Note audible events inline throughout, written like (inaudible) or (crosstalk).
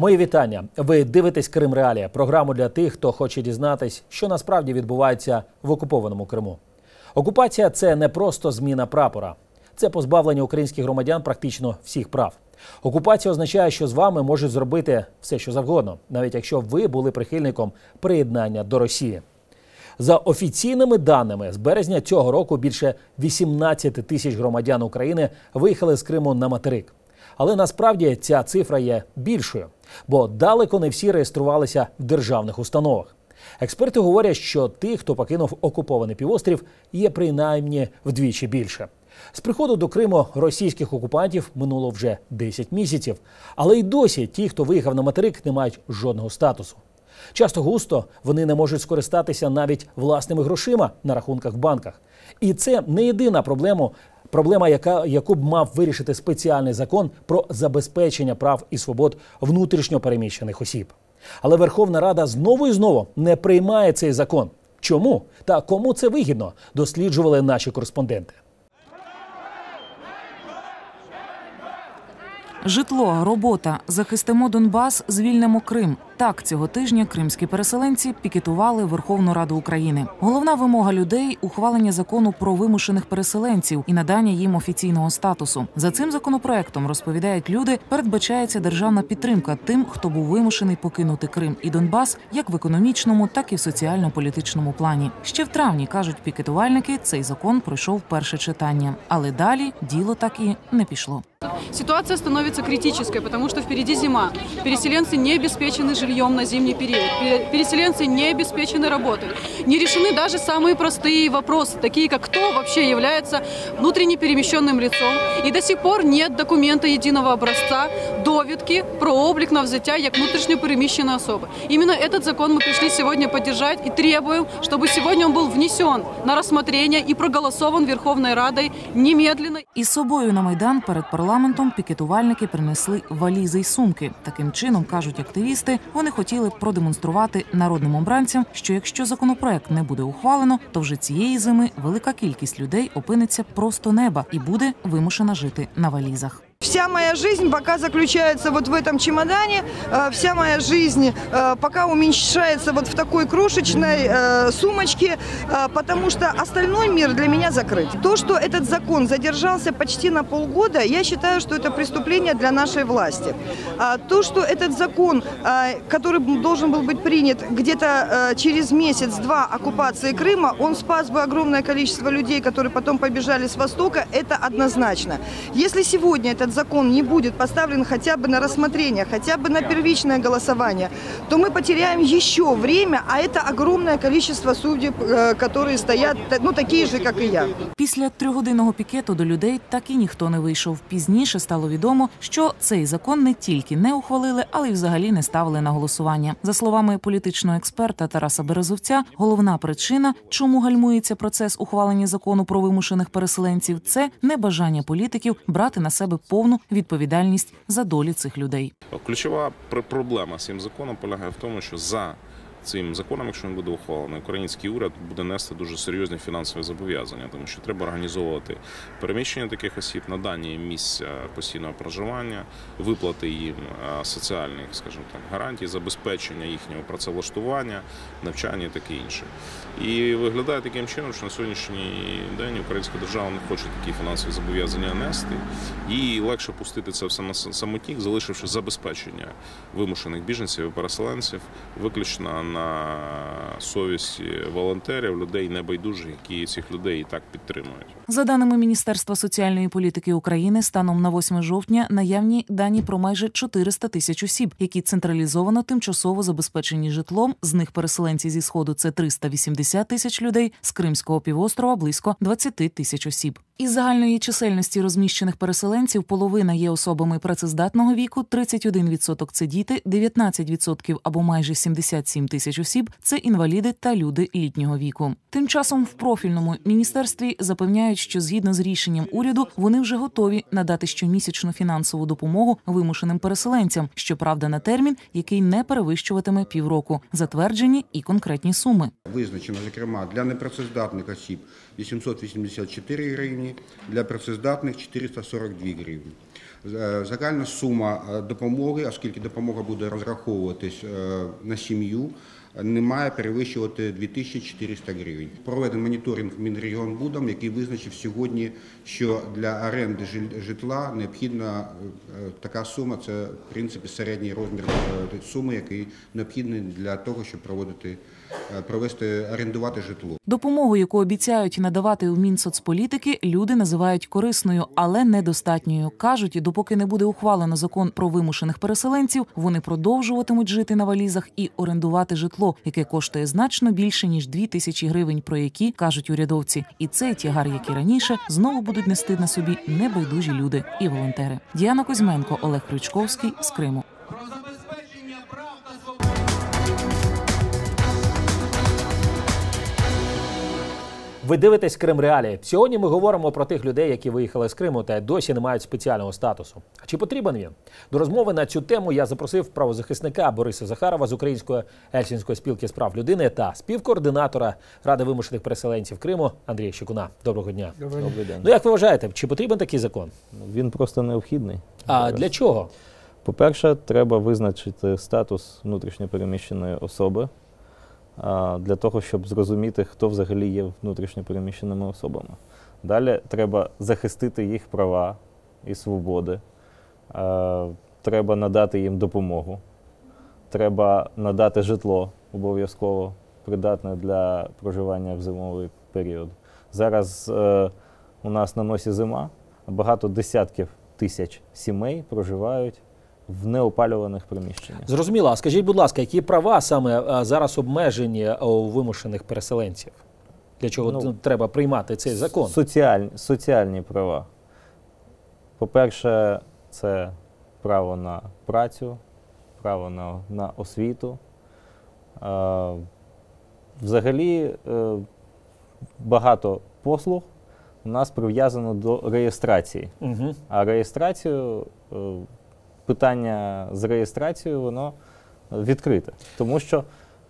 Мої вітання. Ви дивитесь Крим Реалія, програму для тих, хто хоче дізнатись, що насправді відбувається в окупованому Криму. Окупація це не просто зміна прапора, це позбавлення українських громадян практично всіх прав. Окупація означає, що з вами можуть зробити все, що завгодно, навіть якщо ви були прихильником приєднання до Росії. За офіційними даними, з березня цього року більше 18 тисяч громадян України виїхали з Криму на материк. Але насправді ця цифра є більшою, бо далеко не всі реєструвалися в державних установах. Експерти говорять, що тих, хто покинув окупований півострів, є принаймні вдвічі більше. З приходу до Криму російських окупантів минуло вже 10 місяців, але й досі ті, хто виїхав на материк, не мають жодного статусу. Часто густо вони не можуть скористатися навіть власними грошима на рахунках в банках. І це не єдина проблема, проблема, яка яку б мав вирішити спеціальний закон про забезпечення прав і свобод внутрішньо переміщених осіб. Але Верховна Рада знову і знову не приймає цей закон. Чому та кому це вигідно? Досліджували наші кореспонденти. Житло, робота, захистимо Донбас, звільнимо Крим. Так цього тижня кримські переселенці пікетували Верховну Раду України. Головна вимога людей ухвалення закону про вимушених переселенців і надання їм офіційного статусу. За цим законопроектом розповідають люди, передбачається державна підтримка тим, хто був вимушений покинути Крим і Донбас, як в економічному, так і в соціально-політичному плані. Ще в травні кажуть пікетувальники, цей закон пройшов перше читання, але далі діло так і не пішло. Ситуация становится критической, потому что впереди зима. Переселенцы не обеспечены жильем на зимний период. Переселенцы не обеспечены работой. Не решены даже самые простые вопросы, такие как кто вообще является внутренне перемещенным лицом. И до сих пор нет документа единого образца, довідки про облик на взятия як внутренне перемещенной особы. Именно этот закон мы пришли сегодня поддержать и требуем, чтобы сегодня он был внесен на рассмотрение и проголосован Верховной Радой немедленно. Із собою на майдан перед парламентом пікетувальники принесли валізи й сумки. Таким чином кажуть активісти, вони хотіли продемонструвати народним обранцям, що якщо законопроект не буде ухвалено, то вже цієї зими велика кількість людей опиниться просто неба і буде вимушена жити на валізах. Вся моя жизнь пока заключается вот в этом чемодане, э, вся моя жизнь э, пока уменьшается вот в такой крошечной э, сумочке, потому что остальной мир для меня закрыт. То, что этот закон задержался почти на полгода, я считаю, что это преступление для нашей власти. А То, что этот закон, который должен был быть принят где-то через месяц-два оккупации Крыма, он спас бы огромное количество людей, которые потом побежали с Востока, это однозначно. Если сегодня этот закон не будет поставлен хотя бы на рассмотрение, хотя бы на первичное голосование, то мы потеряем еще время, а это огромное количество судеб, э, которые стоят, ну такие же, как и я. Після трьохгодинного пікету до людей так і ніхто не вийшов. Пізніше стало відомо, що цей закон не тільки не ухвалили, але й взагалі не ставили на голосування. За словами політичного експерта Тараса Березовця, головна причина, чому гальмується процес ухвалення закону про вимушених переселенців, це небажання політиків брати на себе повну відповідальність за долі цих людей. Ключова проблема з цим законом полягає в тому, що за цим законом, якщо він буде ухвалений, український уряд буде нести дуже серйозні фінансові зобов'язання, тому що треба організовувати переміщення таких осіб, надання їм місця постійного проживання, виплати їм соціальних, скажімо так, гарантій, забезпечення їхнього працевлаштування, навчання і таке інше. І виглядає таким чином, що на сьогоднішній день українська держава не хоче такі фінансові зобов'язання нести, і легше пустити це все на самотік, залишивши забезпечення вимушених біженців і переселенців, виключно на совісті волонтерів, людей небайдужих, які цих людей і так підтримують. За даними Міністерства соціальної політики України, станом на 8 жовтня наявні дані про майже 400 тисяч осіб, які централізовано тимчасово забезпечені житлом. З них переселенці зі сходу це 380 тисяч людей, з Кримського півострова близько 20 тисяч осіб. Із загальної чисельності розміщених переселенців половина є особами працездатного віку, 31% – це діти, 19% або майже 77 тисяч осіб це інваліди та люди літнього віку. Тим часом в профільному міністерстві запевняють, що згідно з рішенням уряду вони вже готові надати щомісячну фінансову допомогу вимушеним переселенцям, щоправда, на термін, який не перевищуватиме півроку, затверджені і конкретні суми. Визначено зокрема для непрацездатних осіб 884 гривні, для працездатних 442 гривні. Е, Загальна сума е, допомоги, оскільки допомога буде розраховуватись е, на сім'ю, не має перевищувати 2400 гривень. Проведений моніторинг Мінрегіонбудом, який визначив сьогодні, що для оренди житла необхідна така сума. Це в принципі середній розмір суми, який необхідний для того, щоб проводити провести орендувати житло. Допомогу, яку обіцяють надавати у Мінсоцполітики, люди називають корисною, але недостатньою. кажуть, допоки не буде ухвалено закон про вимушених переселенців, вони продовжуватимуть жити на валізах і орендувати житло, яке коштує значно більше ніж 2 тисячі гривень, про які кажуть урядовці. І цей тягар, як і раніше, знову будуть нести на собі небайдужі люди і волонтери. Діана Кузьменко, Олег Крючковський з Криму. Ви дивитесь Крим Реалії. Сьогодні ми говоримо про тих людей, які виїхали з Криму та досі не мають спеціального статусу. А чи потрібен він? До розмови на цю тему я запросив правозахисника Бориса Захарова з Української Ельсінської спілки з прав людини та співкоординатора Ради вимушених переселенців Криму Андрія Щекуна. Доброго дня. Добрий день. Ну як ви вважаєте, чи потрібен такий закон? Він просто необхідний. А зараз. для чого? По-перше, треба визначити статус внутрішньопереміщеної особи для того, щоб зрозуміти, хто взагалі є внутрішньопереміщеними особами. Далі треба захистити їх права і свободи. Треба надати їм допомогу. Треба надати житло обов'язково придатне для проживання в зимовий період. Зараз е, у нас на носі зима, багато десятків тисяч сімей проживають в неопалюваних приміщеннях. Зрозуміло. А скажіть, будь ласка, які права саме зараз обмежені у вимушених переселенців? Для чого Ну, треба приймати цей закон? Соціальні, соціальні права. По-перше, це право на працю, право на, на освіту. Е, взагалі, е, багато послуг у нас прив'язано до реєстрації. Угу. А реєстрацію, е, питання з реєстрацією, воно відкрите. Тому що,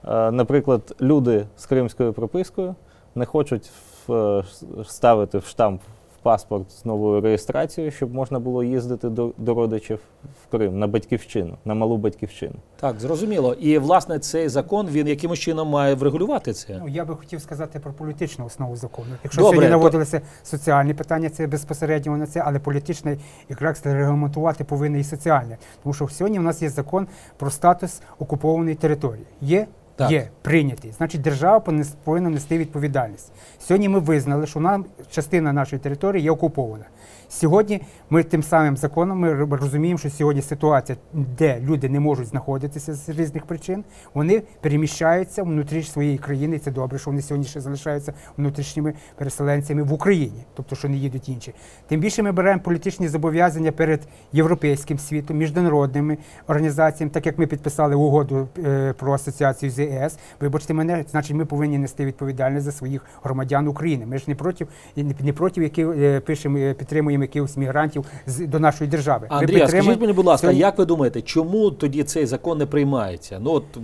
е, наприклад, люди з кримською пропискою не хочуть е, ставити в штамп паспорт з новою реєстрацією, щоб можна було їздити до, до родичів в Крим на батьківщину, на малу батьківщину. Так, зрозуміло. І власне цей закон він якимось чином має врегулювати це. Ну, я би хотів сказати про політичну основу закону. Якщо Добре, сьогодні то- наводилися соціальні питання, це безпосередньо на це, але політичне якраз регламентувати повинне і соціальне. Тому що сьогодні в нас є закон про статус окупованої території. Є? Так. Є прийнятий. Значить, держава повинна нести відповідальність. Сьогодні ми визнали, що нам частина нашої території є окупована. Сьогодні ми тим самим законом ми розуміємо, що сьогодні ситуація, де люди не можуть знаходитися з різних причин, вони переміщаються внутрі своєї країни. Це добре, що вони сьогодні ще залишаються внутрішніми переселенцями в Україні, тобто що не їдуть інші. Тим більше ми беремо політичні зобов'язання перед європейським світом, міжнародними організаціями, так як ми підписали угоду е, про асоціацію з ЄС. Вибачте мене, значить, ми повинні нести відповідальність за своїх громадян України. Ми ж не проти, не, не проти, які е, пишемо, е, підтримуємо якихось мігрантів до нашої держави. Андрій, скажіть мені, будь ласка, сьогодні- як ви думаєте, чому тоді цей закон не приймається? Ну от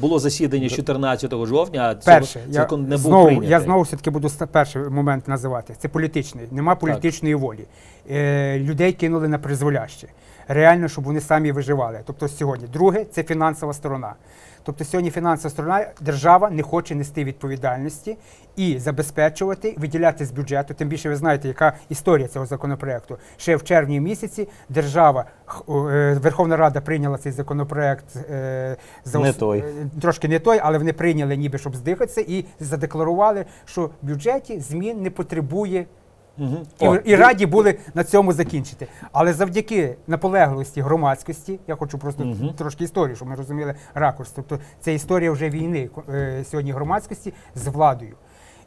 було засідання 14 жовтня, а цього я закон не був знову, прийнятий. я знову все таки буду перший момент називати. Це політичний. Нема політичної волі. Е, людей кинули на призволяще. Реально, щоб вони самі виживали. Тобто сьогодні. Друге це фінансова сторона. Тобто сьогодні фінансова сторона держава не хоче нести відповідальності і забезпечувати, виділяти з бюджету. Тим більше ви знаєте, яка історія цього законопроекту. Ще в червні місяці держава е, Верховна Рада прийняла цей законопроект е, за Не той. е, трошки не той, але вони прийняли ніби щоб здихатися, і задекларували, що в бюджеті змін не потребує. Мгм. І, О, і раді були на цьому закінчити. Але завдяки наполегливості громадськості, я хочу просто угу. трошки історію, щоб ми розуміли ракурс. Тобто це історія вже війни е, сьогодні громадськості з владою.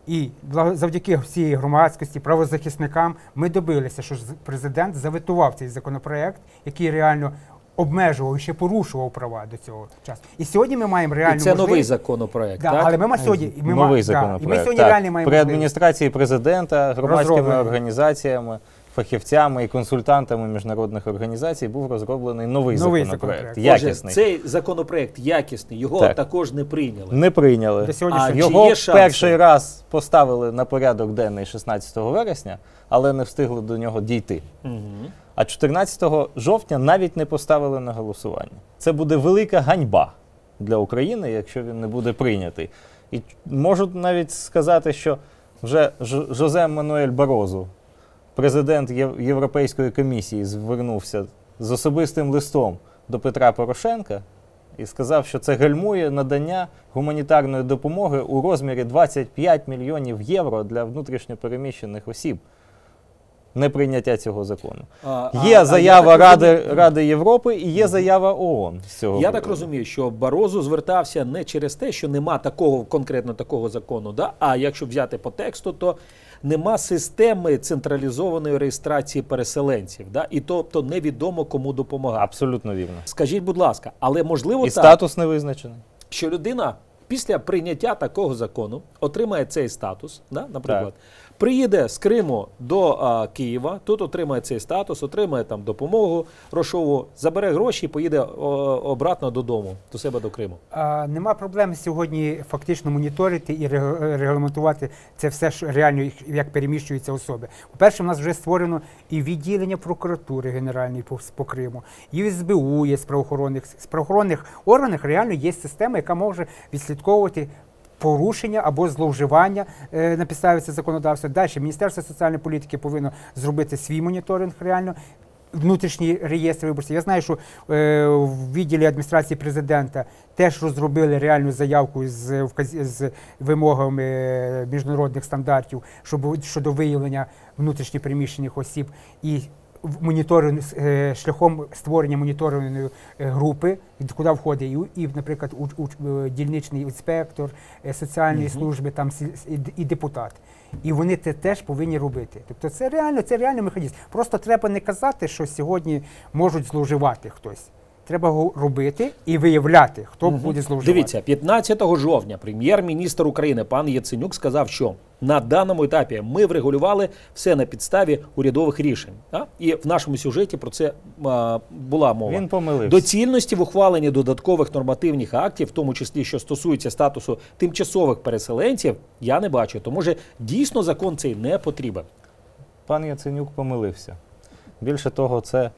І завдяки всієї громадськості, правозахисникам, ми добилися, що президент заветував цей законопроект, який реально обмежував ще порушував права до цього часу. І сьогодні ми маємо реальну І це новий законопроект, Да, так? але ми сьогодні ми ма- Новий да, законопроект. і ми сьогодні так. реально маємо При адміністрації президента, громадськими організаціями, фахівцями і консультантами міжнародних організацій був розроблений новий, Новий законопроект. законопроект. Отже, Якісний. цей законопроект якісний, його Так. також не прийняли. Не прийняли. А Його перший раз поставили на порядок денний 16 вересня, але не встигли до нього дійти. Мгм. А 14 жовтня навіть не поставили на голосування. Це буде велика ганьба для України, якщо він не буде прийнятий. І можу навіть сказати, що вже Жозе Мануель Барозу, президент Європейської комісії, звернувся з особистим листом до Петра Порошенка і сказав, що це гальмує надання гуманітарної допомоги у розмірі 25 мільйонів євро для внутрішньопереміщених осіб. Неприйняття цього закону. А, Є а- а заява так Ради, розумію- Ради Європи і є заява ООН з цього. Я так розумію, що Барозу звертався не через те, що нема такого конкретно такого закону, да? а якщо взяти по тексту, то нема системи централізованої реєстрації переселенців, да? і тобто невідомо кому допомагати. Абсолютно вірно. Скажіть, будь ласка, але можливо І так, статус не визначений. що людина після прийняття такого закону отримає цей статус, да, наприклад, приїде з Криму до а, Києва, тут отримає цей статус, отримає там допомогу грошову, забере гроші і поїде о, обратно додому, до себе до Криму. А, нема проблем сьогодні фактично моніторити і регламентувати це все, що реально як переміщуються особи. По-перше, в нас вже створено і відділення прокуратури Генеральної по, по Криму, і СБУ є з правоохоронних з правоохоронних органах. Реально є система, яка може відслідковувати. Порушення або зловживання е, на підставі цього законодавства. Далі Міністерство соціальної політики повинно зробити свій моніторинг реально. Внутрішній реєстр виборців. Я знаю, що е, в відділі адміністрації президента теж розробили реальну заявку з, вказ- з вимогами е, міжнародних стандартів щоб, щодо виявлення внутрішньопереміщених осіб і моніторинг е, шляхом створення моніторингової е, групи, куди входить і, наприклад, у, у, е, дільничний інспектор соціальної служби, там і депутат. І вони це теж повинні робити. Тобто це реально, це реальний механізм. Просто треба не казати, що сьогодні можуть зловживати хтось. Треба робити і виявляти, хто буде зловживати. Дивіться, 15 жовтня прем'єр-міністр України пан Яценюк сказав, що на даному етапі ми врегулювали все на підставі урядових рішень. А? І в нашому сюжеті про це а, була мова. Він помилився. Доцільності в ухваленні додаткових нормативних актів, в тому числі що стосується статусу тимчасових переселенців, я не бачу. Тому що дійсно закон цей не потрібен. Пан Яценюк помилився. Більше того, це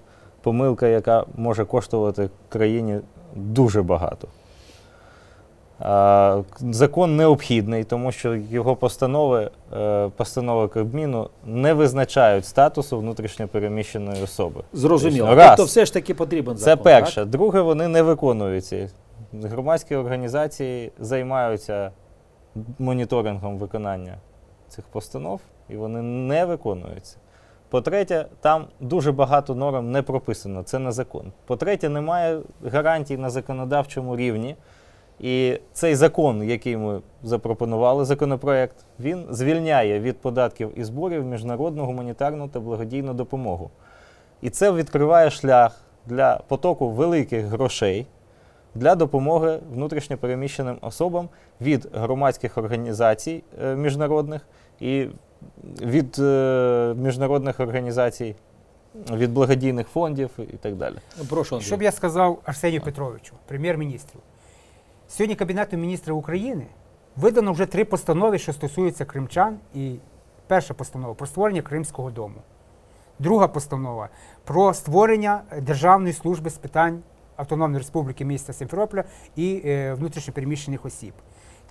помилка, яка може коштувати країні дуже багато. Закон необхідний, тому що його постанови, е, постанови Кабміну не визначають статусу внутрішньопереміщеної особи. Зрозуміло. Раз. Тобто, все ж таки потрібен Це закон. перше. Друге, вони не виконуються. Громадські організації займаються моніторингом виконання цих постанов, і вони не виконуються. По-третє, там дуже багато норм не прописано, це не закон. По-третє, немає гарантій на законодавчому рівні. І цей закон, який ми запропонували, законопроект, він звільняє від податків і зборів міжнародну гуманітарну та благодійну допомогу. І це відкриває шлях для потоку великих грошей для допомоги внутрішньопереміщеним особам від громадських організацій е, міжнародних і від е, міжнародних організацій, від благодійних фондів і так далі. Прошу, Андрій. Що б я сказав Арсенію Петровичу, прем'єр-міністру? Сьогодні Кабінетом міністрів України видано вже три постанови, що стосуються кримчан. І перша постанова про створення Кримського дому. Друга постанова про створення Державної служби з питань Автономної Республіки міста Сімферополя і е, внутрішньопереміщених осіб.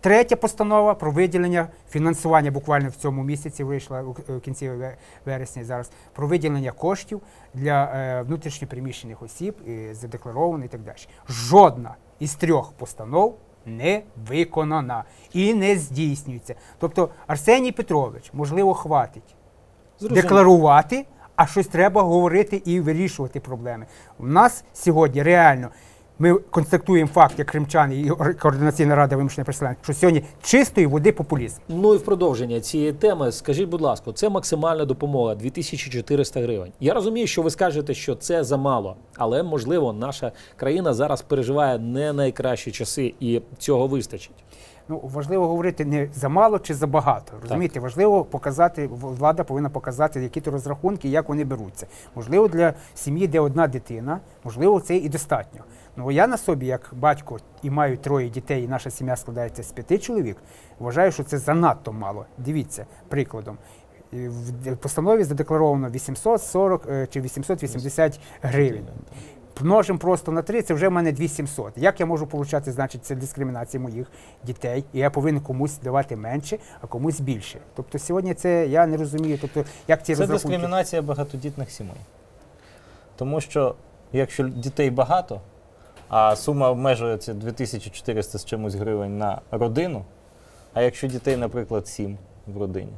Третя постанова про виділення фінансування буквально в цьому місяці вийшла у кінці вересня зараз про виділення коштів для е, внутрішньопереміщених осіб, задекларовано і так далі. Жодна із трьох постанов не виконана і не здійснюється. Тобто Арсеній Петрович, можливо, хватить Зрозуміло. декларувати, а щось треба говорити і вирішувати проблеми. У нас сьогодні реально ми констатуємо факт, як кримчани і Координаційна рада вимушених переселенців, що сьогодні чистої води популізм. Ну і в продовження цієї теми, скажіть, будь ласка, це максимальна допомога 2400 гривень. Я розумію, що ви скажете, що це замало, але можливо наша країна зараз переживає не найкращі часи, і цього вистачить. Ну важливо говорити не за мало чи за багато. Розумієте, важливо показати, влада повинна показати, які то розрахунки, як вони беруться. Можливо, для сім'ї, де одна дитина, можливо, це і достатньо. Ну я на собі, як батько, і маю троє дітей, і наша сім'я складається з п'яти чоловік. Вважаю, що це занадто мало. Дивіться, прикладом. В постанові задекларовано 840 е, чи 880 гривень. Множимо просто на 3, це вже в мене 2700. Як я можу получати, значить, це дискримінація моїх дітей, і я повинен комусь давати менше, а комусь більше. Тобто сьогодні це я не розумію. Тобто, як ці Це розрахунки. дискримінація багатодітних сімей. Тому що якщо дітей багато, а сума обмежується 2400 з чимось гривень на родину, а якщо дітей, наприклад, 7 в родині,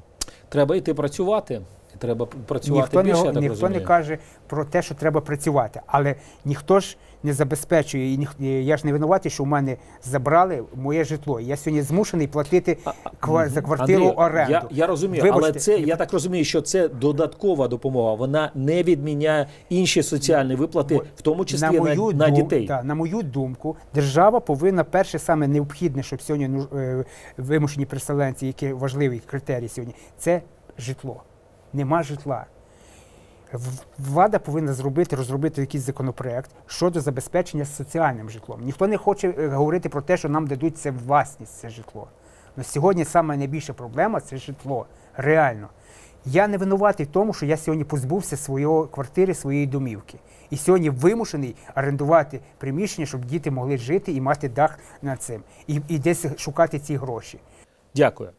Треба йти працювати. І треба працювати Ніхто, більше, не, я так ніхто розумію. не каже про те, що треба працювати, але ніхто ж не забезпечує. І ніх- і я ж не винуватий, що в мене забрали моє житло. Я сьогодні змушений платити ква- за квартиру Андрію, оренду. Я, я розумію, але це я так розумію, що це додаткова допомога. Вона не відміняє інші соціальні виплати, в тому числі на, на, дум- дітей. та, на мою думку, держава повинна перше саме необхідне, щоб сьогодні ну, е, вимушені переселенці, які важливі критерії сьогодні, це житло. Нема житла. Влада повинна зробити, розробити якийсь законопроект щодо забезпечення соціальним житлом. Ніхто не хоче е, говорити про те, що нам дадуть це власність, це житло. На сьогодні саме найбільша проблема це житло. Реально. Я не винуватий в тому, що я сьогодні позбувся своєї квартири, своєї домівки. І сьогодні вимушений орендувати приміщення, щоб діти могли жити і мати дах над цим. І, і десь шукати ці гроші. Дякую.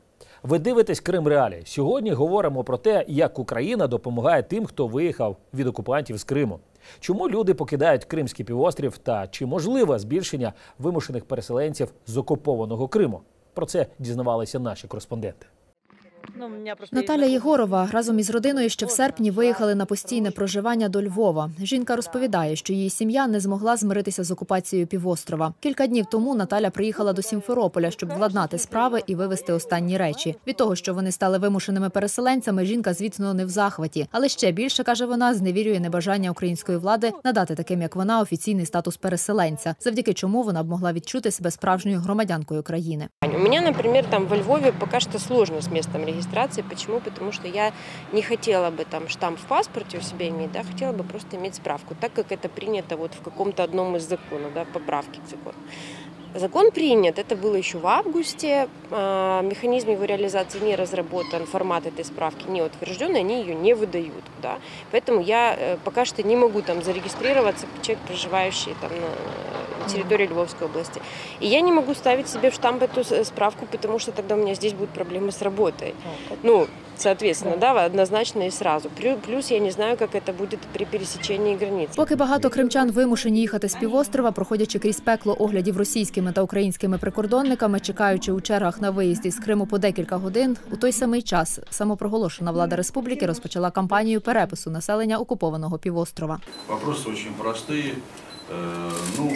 Ви дивитесь Крим Реалі. Сьогодні говоримо про те, як Україна допомагає тим, хто виїхав від окупантів з Криму. Чому люди покидають Кримський півострів та чи можливе збільшення вимушених переселенців з окупованого Криму? Про це дізнавалися наші кореспонденти. Наталя Єгорова разом із родиною ще в серпні виїхали на постійне проживання до Львова. Жінка розповідає, що її сім'я не змогла змиритися з окупацією півострова. Кілька днів тому Наталя приїхала до Сімферополя, щоб владнати справи і вивезти останні речі. Від того, що вони стали вимушеними переселенцями, жінка, звісно, не в захваті. Але ще більше каже вона, зневірює небажання української влади надати таким, як вона, офіційний статус переселенця, завдяки чому вона б могла відчути себе справжньою громадянкою країни. У меня, например, там во Львове пока что сложно с местом регистрации. Почему? Потому что я не хотела бы там штамп в паспорте у себя иметь, да, хотела бы просто иметь справку, так как это принято вот в каком-то одном из законов, да, поправки к закону. Закон принят, это было еще в августе, а, механизм его реализации не разработан, формат этой справки не утвержден, и они ее не выдают. Да. Поэтому я э, пока что не могу там зарегистрироваться человек, проживающий там на территории Львовской области. И я не могу ставить себе в штамп эту с- справку, потому что тогда у меня здесь будут проблемы с работой. Ну, соответственно, да, однозначно и сразу. Плю- Плюс я не знаю, как это будет при пересечении границ. Поки багато кримчан вимушені їхати з півострова, проходячи крізь пекло оглядів російськими та українськими прикордонниками, чекаючи у чергах на виїзд із Криму по декілька годин, у той самий час самопроголошена влада республіки розпочала кампанію перепису населення окупованого півострова. Вопросы очень простые. Э, Ну,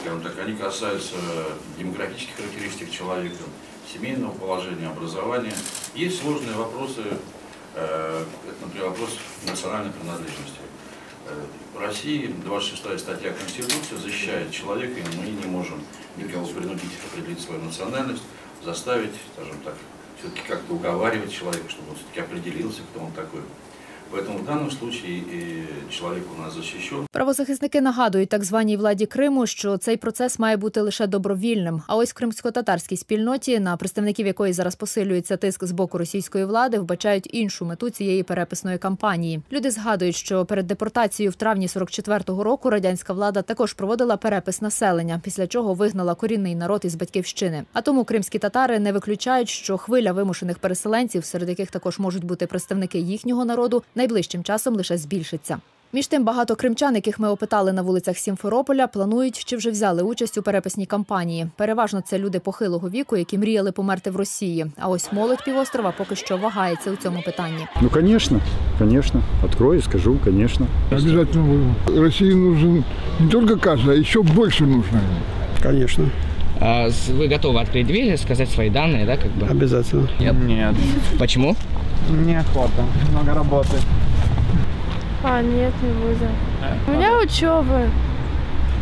скажем так, они касаются демографических характеристик человека, Семейного положения, образования. Есть сложные вопросы, э, например, вопрос национальной принадлежности. Э, В России 26 статья Конституции защищает человека, и мы не можем никого принудить определить свою национальность, заставить, скажем так, все-таки как-то уговаривать человека, чтобы он все-таки определился, кто он такой. Поэтому в данном случае и человек у нас защищен. Правозахисники нагадують так званій владі Криму, що цей процес має бути лише добровільним. А ось в кримсько-татарській спільноті, на представників якої зараз посилюється тиск з боку російської влади, вбачають іншу мету цієї переписної кампанії. Люди згадують, що перед депортацією в травні 44-го року радянська влада також проводила перепис населення, після чого вигнала корінний народ із батьківщини. А тому кримські татари не виключають, що хвиля вимушених переселенців, серед яких також можуть бути представники їхнього народу, найближчим часом лише збільшиться. Між тим, багато кримчан, яких ми опитали на вулицях Сімферополя, планують чи вже взяли участь у переписній кампанії. Переважно це люди похилого віку, які мріяли померти в Росії. А ось молодь півострова поки що вагається у цьому питанні. Ну, конечно, конечно. Открою, скажу, конечно. Обязательно буду. России нужен не только каждый, а еще больше нужно. Конечно. А с- вы готовы открыть дверь и сказать свои данные, да, как бы? Обязательно. Нет. Нет. Почему? Неохота. Много работы. А, нет, не будем. У меня учеба.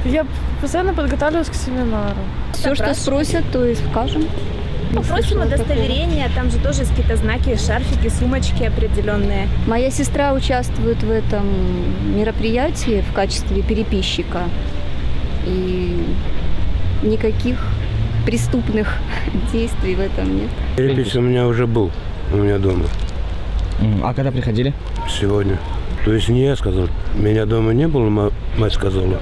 Я постоянно подготавливаюсь к семинару. Все, что спросят, то и скажем. Попросим удостоверение, там же тоже есть какие-то знаки, шарфики, сумочки определенные. Моя сестра участвует в этом мероприятии в качестве переписчика. И никаких преступных (laughs) действий в этом нет. Перепись у меня уже был, у меня дома. А когда приходили? Сегодня. То есть не я сказал. Меня дома не было, ма- мать сказала.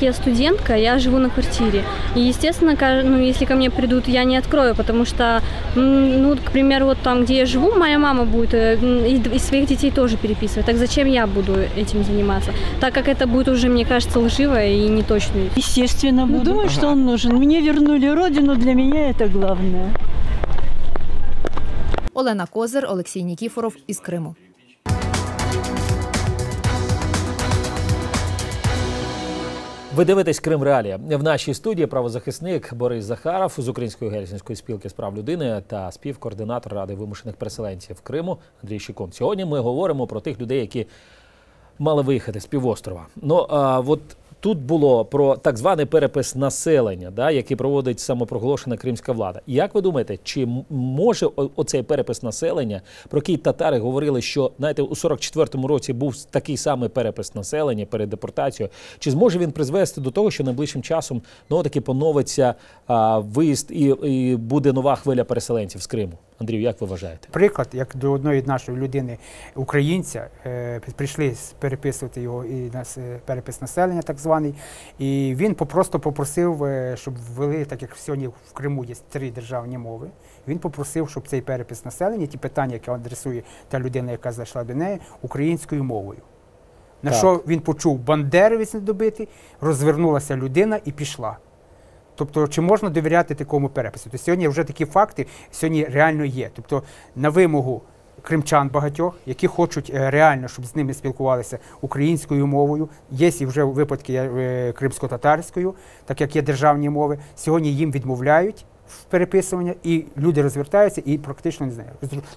Я студентка, я живу на квартире. И, естественно, ну, если ко мне придут, я не открою, потому что, ну, к примеру, вот там, где я живу, моя мама будет э, м, и, д- и своих детей тоже переписывать. Так зачем я буду этим заниматься? Так как это будет уже, мне кажется, лживо и неточно. Естественно, буду. Думаю, что он нужен. Мне вернули родину, для меня это главное. Олена Козир, Олексій Нікіфоров із Криму. Ви дивитесь Крим Реалія. В нашій студії правозахисник Борис Захаров з Української гельсінської спілки з прав людини та співкоординатор Ради вимушених переселенців Криму Андрій Щекун. Сьогодні ми говоримо про тих людей, які мали виїхати з півострова. Ну а от тут було про так званий перепис населення, да, який проводить самопроголошена кримська влада. Як ви думаєте, чи може оцей перепис населення, про який татари говорили, що знаєте, у 44-му році був такий самий перепис населення перед депортацією? Чи зможе він призвести до того, що найближчим часом ну таки поновиться а, виїзд і, і буде нова хвиля переселенців з Криму? Андрію, як ви вважаєте? Приклад, як до одної нашої людини, українця, е, прийшли переписувати його і перепис населення, так званий. І він просто попросив, е, щоб ввели, так як сьогодні в Криму є три державні мови. Він попросив, щоб цей перепис населення, ті питання, які адресує та людина, яка зайшла до неї, українською мовою. На Так. що він почув бандеровець недобитий, розвернулася людина і пішла. Тобто, чи можна довіряти такому перепису? Тобто сьогодні вже такі факти сьогодні реально є. Тобто, на вимогу кримчан багатьох, які хочуть е, реально, щоб з ними спілкувалися українською мовою, є і вже випадки е, кримсько-татарською, так як є державні мови. Сьогодні їм відмовляють в переписування, і люди розвертаються і практично не знаю.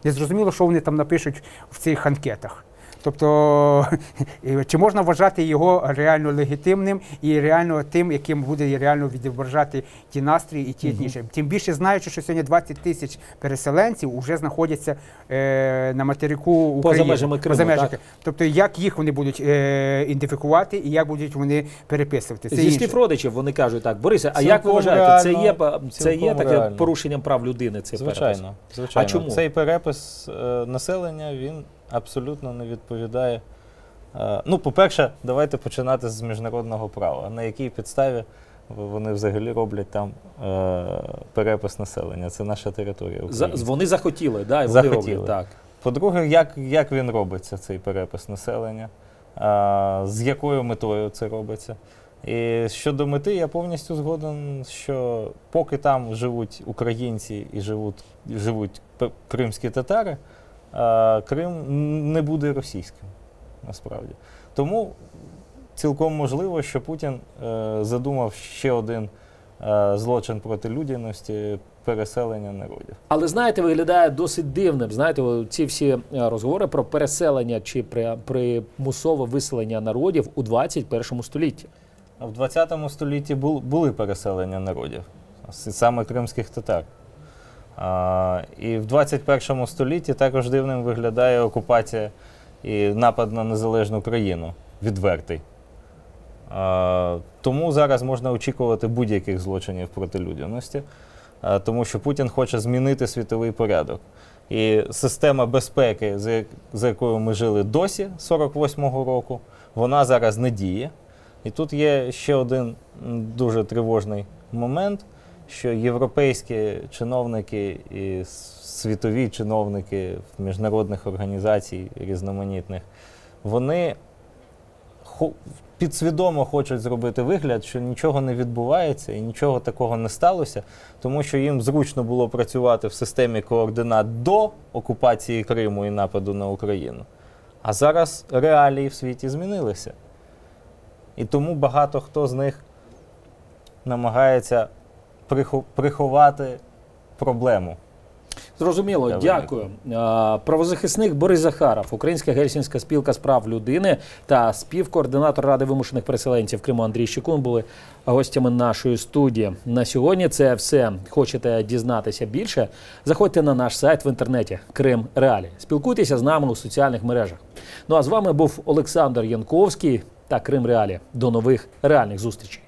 Не зрозуміло, що вони там напишуть в цих анкетах. Тобто, (laughs) чи можна вважати його реально легітимним і реально тим, яким буде реально відображати ті настрої і ті етнічні. Тим більше знаючи, що сьогодні 20 тисяч переселенців вже знаходяться е, на материку України. межами Криму, Поза межами. так? Тобто, як їх вони будуть е, ідентифікувати і як будуть вони переписувати. Це Зі інше. слів родичів вони кажуть так, Борисе, а як ви Цілком вважаєте, це є це є цілком таке реально. порушенням прав людини? Цей Звичайно, перепис? звичайно. А чому? Цей перепис е, населення він абсолютно не відповідає. е, ну, по-перше, давайте починати з міжнародного права. На якій підставі вони взагалі роблять там е, перепис населення? Це наша територія. За, вони захотіли, да, і вони Захотіли. роблять так. По-друге, як, як він робиться, цей перепис населення, а, з якою метою це робиться. І щодо мети, я повністю згоден, що поки там живуть українці і живуть, живуть кримські татари, Крим не буде російським насправді. Тому цілком можливо, що Путін е, задумав ще один е, злочин проти людяності переселення народів. Але знаєте, виглядає досить дивним. Знаєте, ці всі е, розговори про переселення чи при, примусове виселення народів у 21 столітті. В 20 столітті бу- були переселення народів, саме кримських татар. І в 21 столітті також дивним виглядає окупація і напад на незалежну країну відвертий. Тому зараз можна очікувати будь-яких злочинів проти людяності, тому що Путін хоче змінити світовий порядок. І система безпеки, за якою ми жили досі 48-го року, вона зараз не діє. І тут є ще один дуже тривожний момент, що європейські чиновники і світові чиновники міжнародних організацій різноманітних, вони підсвідомо хочуть зробити вигляд, що нічого не відбувається і нічого такого не сталося, тому що їм зручно було працювати в системі координат до окупації Криму і нападу на Україну. А зараз реалії в світі змінилися. І тому багато хто з них намагається приховати проблему. Зрозуміло, Для дякую. Правозахисник Борис Захаров, Українська гельсінська спілка з прав людини та співкоординатор Ради вимушених переселенців Криму Андрій Щекун були гостями нашої студії. На сьогодні це все. Хочете дізнатися більше? Заходьте на наш сайт в інтернеті Крим Реалі. Спілкуйтеся з нами у соціальних мережах. Ну а з вами був Олександр Янковський та Крим Реалі. До нових реальних зустрічей.